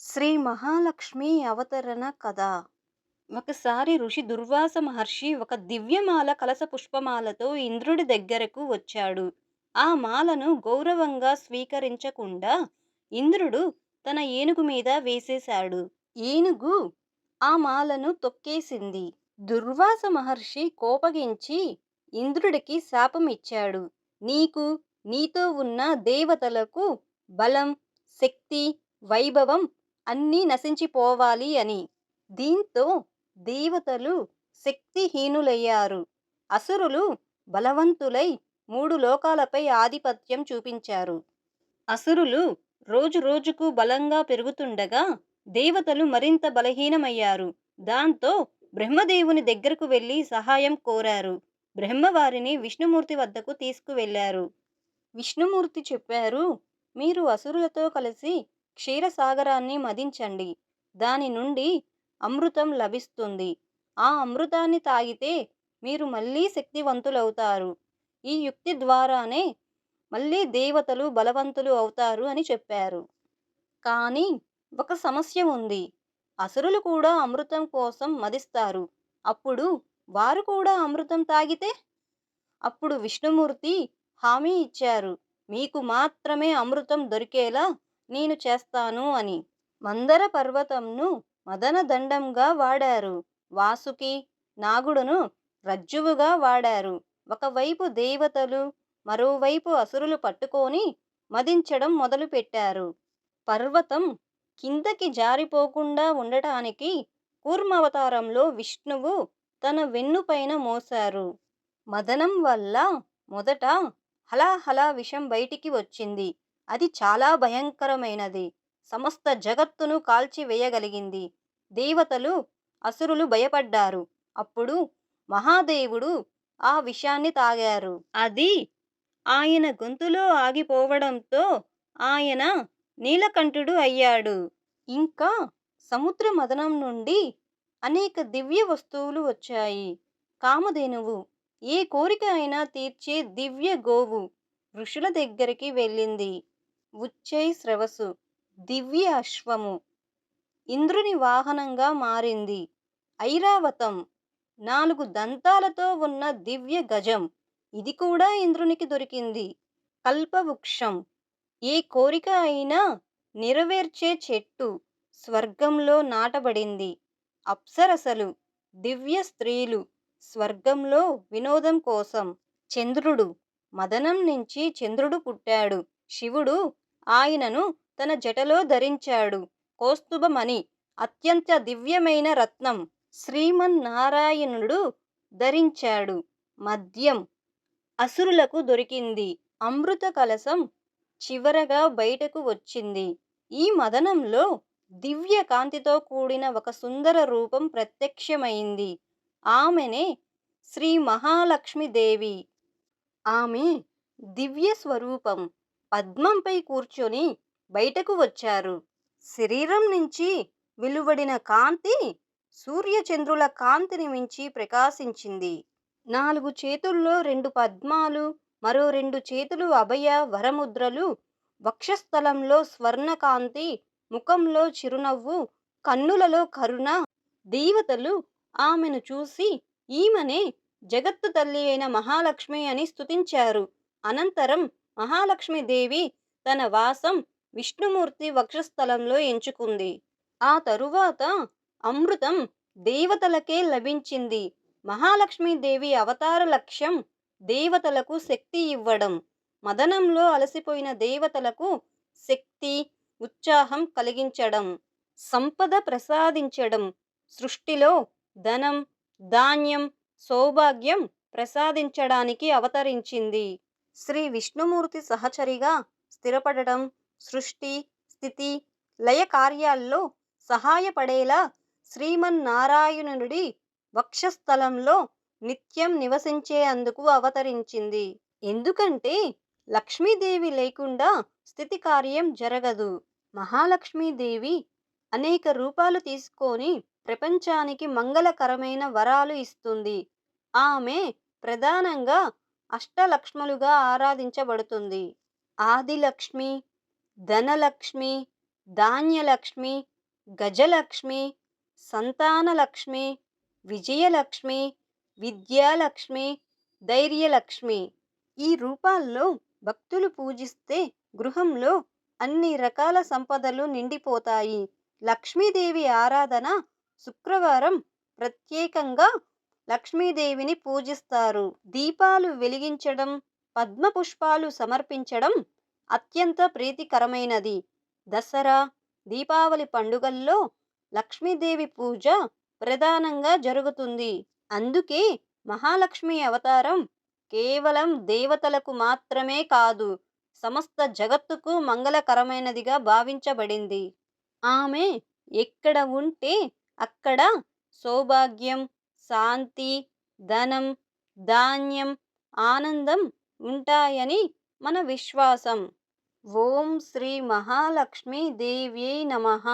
శ్రీ మహాలక్ష్మి అవతరణ కథ. ఒకసారి ఋషి దుర్వాస మహర్షి ఒక దివ్యమాల కలస పుష్పమాలతో ఇంద్రుడి దగ్గరకు వచ్చాడు. ఆ మాలను గౌరవంగా స్వీకరించకుండా ఇంద్రుడు తన ఏనుగు మీద వేసేశాడు. ఏనుగు! ఆ మాలను తొక్కేసింది. దుర్వాస మహర్షి కోపగించి ఇంద్రుడికి శాపం ఇచ్చాడు నీకు నీతో ఉన్న దేవతలకు బలం శక్తి వైభవం అన్నీ నశించిపోవాలి అని. దీంతో దేవతలు శక్తిహీనులయ్యారు. అసురులు బలవంతులై మూడు లోకాలపై ఆధిపత్యం చూపించారు. అసురులు రోజు రోజుకు బలంగా పెరుగుతుండగా దేవతలు మరింత బలహీనమయ్యారు. దాంతో బ్రహ్మదేవుని దగ్గరకు వెళ్ళి సహాయం కోరారు. బ్రహ్మవారిని విష్ణుమూర్తి వద్దకు తీసుకువెళ్ళారు. విష్ణుమూర్తి చెప్పారు మీరు అసురులతో కలిసి క్షీరసాగరాన్ని మదించండి. దాని నుండి అమృతం లభిస్తుంది. ఆ అమృతాన్ని తాగితే మీరు మళ్ళీ శక్తివంతులవుతారు. ఈ యుక్తి ద్వారానే మళ్ళీ దేవతలు బలవంతులు అవుతారు అని చెప్పారు. కానీ ఒక సమస్య ఉంది. అసురులు కూడా అమృతం కోసం మదిస్తారు. అప్పుడు వారు కూడా అమృతం తాగితే? అప్పుడు విష్ణుమూర్తి హామీ ఇచ్చారు. మీకు మాత్రమే అమృతం దొరికేలా నేను చేస్తాను అని మందర పర్వతంను మదన దండంగా వాడారు. వాసుకి నాగుడును రజ్జువుగా వాడారు. ఒకవైపు దేవతలు మరోవైపు అసురులు పట్టుకొని మదించడం మొదలుపెట్టారు. పర్వతం కిందకి జారిపోకుండా ఉండటానికి కూర్మావతారంలో విష్ణువు తన వెన్నుపైన మోశారు. మదనం వల్ల మొదట హలాహలా విషం బయటికి వచ్చింది. అది చాలా భయంకరమైనది. సమస్త జగత్తును కాల్చివేయగలిగింది. దేవతలు అసురులు భయపడ్డారు. అప్పుడు మహాదేవుడు ఆ విషాన్ని తాగారు. అది ఆయన గొంతులో ఆగిపోవడంతో ఆయన నీలకంఠుడు అయ్యాడు. ఇంకా సముద్ర మదనం నుండి అనేక దివ్య వస్తువులు వచ్చాయి. కామధేనువు ఏ కోరిక అయినా తీర్చే దివ్య గోవు ఋషుల దగ్గరికి వెళ్ళింది. ఉచ్చై స్రవసు దివ్య అశ్వము. ఇంద్రుని వాహనంగా మారింది. ఐరావతం నాలుగు దంతాలతో ఉన్న దివ్య గజం. ఇది కూడా ఇంద్రునికి దొరికింది. కల్పవృక్షం. ఏ కోరిక అయినా నెరవేర్చే చెట్టు స్వర్గంలో నాటబడింది. అప్సరసలు దివ్య స్త్రీలు స్వర్గంలో వినోదం కోసం చంద్రుడు మదనం నుంచి చంద్రుడు పుట్టాడు. శివుడు ఆయనను తన జటలో ధరించాడు. కౌస్తుభమణి అత్యంత దివ్యమైన రత్నం శ్రీమన్నారాయణుడు ధరించాడు. మద్యం అసురులకు దొరికింది. అమృత కలశం చివరగా బయటకు వచ్చింది. ఈ మదనంలో దివ్య కాంతితో కూడిన ఒక సుందర రూపం ప్రత్యక్షమైంది. ఆమెనే శ్రీ మహాలక్ష్మీదేవి. ఆమె దివ్య స్వరూపం. పద్మంపై కూర్చొని బయటకు వచ్చారు. శరీరం నుంచి వెలువడిన కాంతి సూర్యచంద్రుల కాంతిని మించి ప్రకాశించింది. నాలుగు చేతుల్లో రెండు పద్మాలు మరో రెండు చేతులు అభయ వరముద్రలు. వక్షస్థలంలో స్వర్ణకాంతి ముఖంలో చిరునవ్వు కన్నులలో కరుణ. దేవతలు ఆమెను చూసి ఈమెనే జగత్తు తల్లి అయిన మహాలక్ష్మి అని స్తుతించారు. అనంతరం మహాలక్ష్మీదేవి తన వాసం విష్ణుమూర్తి వక్షస్థలంలో ఎంచుకుంది. ఆ తరువాత అమృతం దేవతలకే లభించింది. మహాలక్ష్మీదేవి అవతార లక్ష్యం దేవతలకు శక్తి ఇవ్వడం. మదనంలో అలసిపోయిన దేవతలకు శక్తి ఉత్సాహం కలిగించడం. సంపద ప్రసాదించడం. సృష్టిలో ధనం ధాన్యం సౌభాగ్యం ప్రసాదించడానికి అవతరించింది. శ్రీ విష్ణుమూర్తి సహచరిగా స్థిరపడటం సృష్టి స్థితి లయ కార్యాల్లో సహాయపడేలా శ్రీమన్నారాయణుడి వక్షస్థలంలో నిత్యం నివసించే అందుకు అవతరించింది. ఎందుకంటే లక్ష్మీదేవి లేకుండా స్థితి కార్యం జరగదు. మహాలక్ష్మీదేవి అనేక రూపాలు తీసుకొని ప్రపంచానికి మంగళకరమైన వరాలు ఇస్తుంది. ఆమె ప్రధానంగా అష్టలక్ష్ములుగా ఆరాధించబడుతుంది. ఆదిలక్ష్మి ధనలక్ష్మి ధాన్యలక్ష్మి గజలక్ష్మి సంతానలక్ష్మి విజయలక్ష్మి విద్యాలక్ష్మి ధైర్యలక్ష్మి. ఈ రూపాల్లో భక్తులు పూజిస్తే గృహంలో అన్ని రకాల సంపదలు నిండిపోతాయి. లక్ష్మీదేవి ఆరాధన శుక్రవారం ప్రత్యేకంగా లక్ష్మీదేవిని పూజిస్తారు. దీపాలు వెలిగించడం పద్మపుష్పాలు సమర్పించడం అత్యంత ప్రీతికరమైనది. దసరా దీపావళి పండుగల్లో లక్ష్మీదేవి పూజ ప్రధానంగా జరుగుతుంది. అందుకే మహాలక్ష్మి అవతారం కేవలం దేవతలకు మాత్రమే కాదు సమస్త జగత్తుకు మంగళకరమైనదిగా భావించబడింది. ఆమె ఎక్కడ ఉంటే అక్కడ సౌభాగ్యం శాంతి ధనం ధాన్యం ఆనందం ఉంటాయని మన విశ్వాసం. ఓం శ్రీ మహాలక్ష్మీ దేవ్యై నమః.